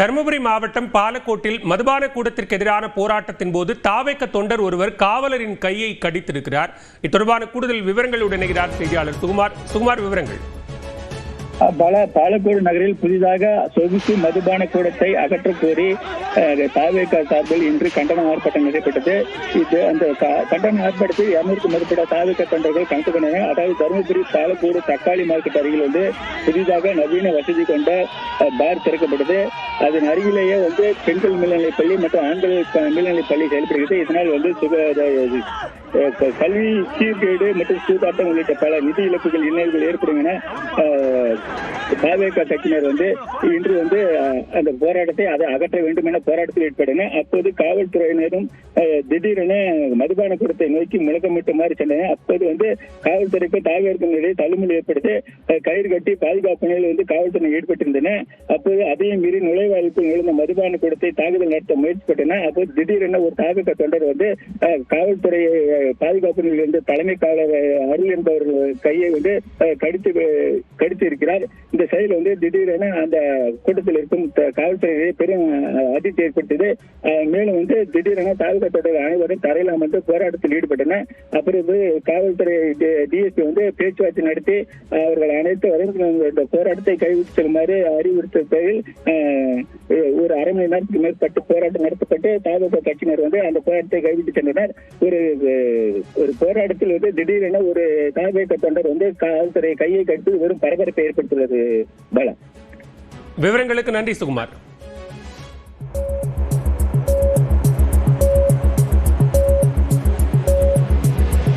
தருமபுரி மாவட்டம் பாலக்கோட்டில் மதுபான கூடத்திற்கு எதிரான போராட்டத்தின் போது தாவேக்க தொண்டர் ஒருவர் காவலரின் கையை கடித்திருக்கிறார். இத்தொடர்பான கூடுதல் விவரங்களுடன் இணைகிறார் செய்தியாளர் சுகுமார். சுகுமார் விவரங்கள். பல பாலக்கோடு நகரில் புதிதாக சொகுசு மதுபான கூடத்தை அகற்றக் கோரி தாவேக சார்பில் இன்று கண்டன ஆர்ப்பாட்டம் நடைபெற்றது. இது அந்த க- கண்டன ஆர்ப்பாட்டத்தில் இருநூறுக்கும் மேற்பட்ட தாவேகா தொண்டர்கள் கலந்து கொண்டனர். அதாவது தருமபுரி பாலக்கோடு தக்காளி மார்க்கெட் அருகில் வந்து புதிதாக நவீன வசதி கொண்ட பார் திறக்கப்பட்டது. அதன் அருகிலேயே வந்து பெண்கள் மேல்நிலைப் பள்ளி மற்றும் ஆண்கள் மேல்நிலைப் பள்ளி செயல்படுகிறது. இதனால் வந்து சுக கல்வி சீர்கேடு மற்றும் சூதாட்டம் உள்ளிட்ட பல நிதி இழப்புகள் இன்னல்கள் ஏற்படும் என Thank you. பாவேக கட்சியினர் வந்து இன்று வந்து அந்த போராட்டத்தை அதை அகற்ற வேண்டும் என போராட்டத்தில் ஈடுபட்டனர். அப்போது காவல்துறையினரும் திடீரென மதுபான கூடத்தை நோக்கி முழக்கமிட்டுமாறு சென்றனர். அப்போது வந்து காவல்துறைக்கு தாவேற்கும் நிலையை தள்ளுமுள் ஏற்படுத்தி கயிறு கட்டி பாதுகாப்பு நிலையில் வந்து காவல்துறை ஈடுபட்டிருந்தன அப்போது அதையும் மீறி நுழைவாயிலுக்குள் நுழைந்த மதுபான கூடத்தை தாக்குதல் நடத்த முயற்சிப்பட்டன அப்போது திடீரென ஒரு தாவேக தொண்டர் வந்து காவல்துறை பாதுகாப்பு நிலையில் இருந்து தலைமை காவலர் அருள் என்பவர் கையை வந்து கடித்து கடித்து இருக்கிறார் இந்த செயல் வந்து திடீரென அந்த கூட்டத்தில் இருக்கும் காவல்துறையிலே பெரும் அதிர்ச்சி ஏற்பட்டது மேலும் வந்து திடீரென தாழ்த்தப்பட்ட அனைவரும் தரையில் அமர்ந்து போராட்டத்தில் ஈடுபட்டனர். அப்புறம் காவல்துறை டிஎஸ்பி வந்து பேச்சுவார்த்தை நடத்தி அவர்கள் அனைத்து வரைந்த போராட்டத்தை கைவிட்டு செல்லுமாறு அறிவுறுத்த பேரில் ஒரு அரை மணி நேரத்துக்கு மேற்பட்டு போராட்டம் நடத்தப்பட்டு தாவக கட்சியினர் வந்து அந்த போராட்டத்தை கைவிட்டு சென்றனர். ஒரு ஒரு போராட்டத்தில் வந்து திடீரென ஒரு தாவக தொண்டர் வந்து காவல்துறை கையை கட்டி வெறும் பரபரப்பை ஏற்படுத்துள்ளது விவரங்களுக்கு நன்றி சுகுமார்.